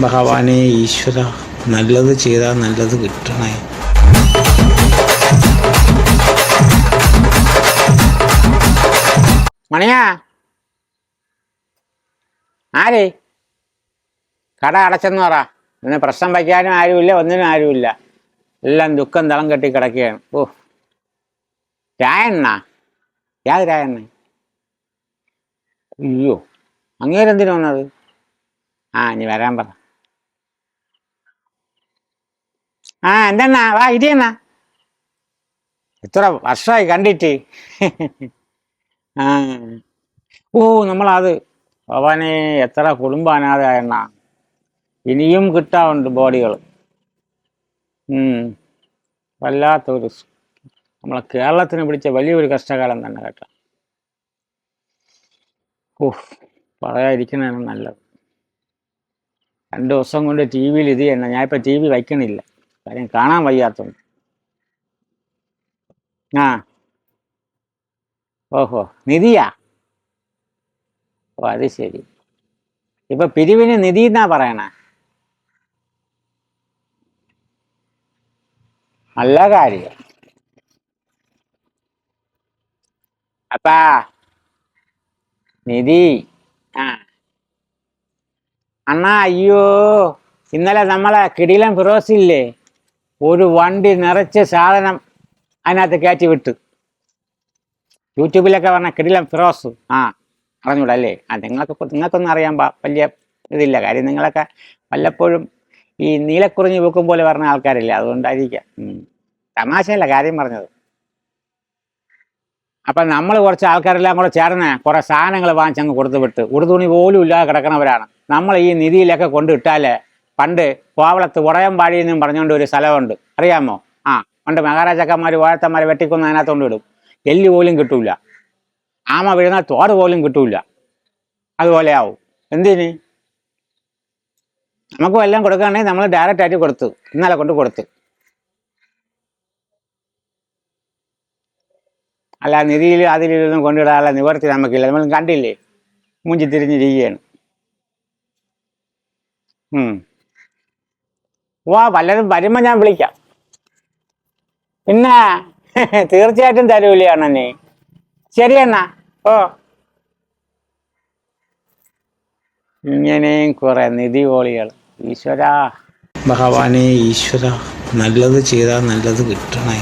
ഭഗവാനെ ഈശ്വര നല്ലത് ചെയ്താൽ നല്ലത് കിട്ടണേ. മണിയാ. ആരേ? കട അടച്ചെന്ന് പറ. പിന്നെ പ്രശ്നം വയ്ക്കാനും ആരുമില്ല ഒന്നിനും ആരുമില്ല. എല്ലാം ദുഃഖം തളം കെട്ടി കിടക്കുകയാണ്. ഓ. രായണ്ണ? യാത് രായണ്ണ അയ്യോ. അങ്ങേരെന്തിനു വന്നത്? ആ ഇനി വരാൻ പറ. ആ എന്തെണ്ണ? വാ ഇരിയെന്നാ ഇത്ര വർഷമായി കണ്ടിട്ട്. ആ. ഓ നമ്മളത് ഭവാനെ എത്ര കുടുംബ അനാഥയെണ്ണ ഇനിയും കിട്ടാറുണ്ട് ബോഡികൾ. വല്ലാത്തൊരു നമ്മളെ കേരളത്തിന് പിടിച്ച വലിയൊരു കഷ്ടകാലം തന്നെ കേട്ടോ. ഓ പറയാതിരിക്കുന്നതാണ് നല്ലത്. രണ്ടു ദിവസം കൊണ്ട് ടി വിയിൽ ഇത് തന്നെ. ഇപ്പം ടി വി വയ്ക്കണില്ല. കാര്യം കാണാൻ വയ്യാത്തതുകൊണ്ട് ആ. ഓഹോ നിധിയാ? ഓ അത് ശരി. ഇപ്പൊ പിരിവിന് നിധി എന്നാ പറയണ? നല്ല കാര്യം. അപ്പാ നിധി. ആ. അണ്ണാ അയ്യോ ഇന്നലെ നമ്മളെ കിടിലൻ ഫിറോസ് ഇല്ലേ ഒരു വണ്ടി നിറച്ച് സാധനം അതിനകത്ത് കയറ്റി വിട്ട്. യൂട്യൂബിലൊക്കെ പറഞ്ഞ കിടിലം ഫിറോസ്. ആ അറിഞ്ഞൂടാ അല്ലേ? ആ നിങ്ങൾക്ക് നിങ്ങൾക്കൊന്നും അറിയാൻ വലിയ ഇതില്ല. കാര്യം നിങ്ങളൊക്കെ വല്ലപ്പോഴും ഈ നീലക്കുറിഞ്ഞ് വെക്കും പോലെ പറഞ്ഞ ആൾക്കാരില്ല? അതുകൊണ്ടായിരിക്കാം. തമാശയല്ല കാര്യം പറഞ്ഞത്. അപ്പം നമ്മൾ കുറച്ച് ആൾക്കാരെല്ലാം കൂടെ ചേർന്ന് കുറേ സാധനങ്ങൾ വാങ്ങിച്ചങ്ങ് കൊടുത്തു വിട്ട് ഉടുതുണി പോലും ഇല്ലാതെ കിടക്കുന്നവരാണ് നമ്മൾ ഈ നിധിയിലൊക്കെ കൊണ്ടിട്ടാൽ പണ്ട് കോവളത്ത് ഉറയമ്പാടി എന്നും പറഞ്ഞുകൊണ്ട് ഒരു സ്ഥലമുണ്ട്. അറിയാമോ? ആ പണ്ട് മഹാരാജാക്കന്മാർ വാഴത്തന്മാർ വെട്ടിക്കൊന്ന് അതിനകത്തോണ്ട് വിടും. എല്ല് പോലും കിട്ടൂല. ആമ വീഴുന്ന തോട് പോലും കിട്ടൂല. അതുപോലെ ആവും. എന്തിന്? നമുക്കും എല്ലാം കൊടുക്കുകയാണെങ്കിൽ നമ്മൾ ഡയറക്റ്റ് ആയിട്ട് കൊടുത്തു ഇന്നലെ കൊണ്ട് കൊടുത്തു. അല്ല നിധിയിൽ അതിലൊന്നും കൊണ്ടിടാനുള്ള നിവർത്തി നമുക്കില്ല. നമ്മൾ കണ്ടില്ലേ? മൂഞ്ചി തിരിഞ്ഞിരിക്കുകയാണ്. വാ വല്ലതും വരുമ്പോ ഞാൻ വിളിക്കാം. പിന്നെ തീർച്ചയായിട്ടും തരൂലിയാണ് നീ ശരി അണ്ണാ ഓ. ഇങ്ങനെയും കുറെ നിധി ഓളികൾ ഈശ്വരാ. ഭഗവാനെ ഈശ്വര. നല്ലത് ചെയ്താൽ നല്ലത് കിട്ടണേ.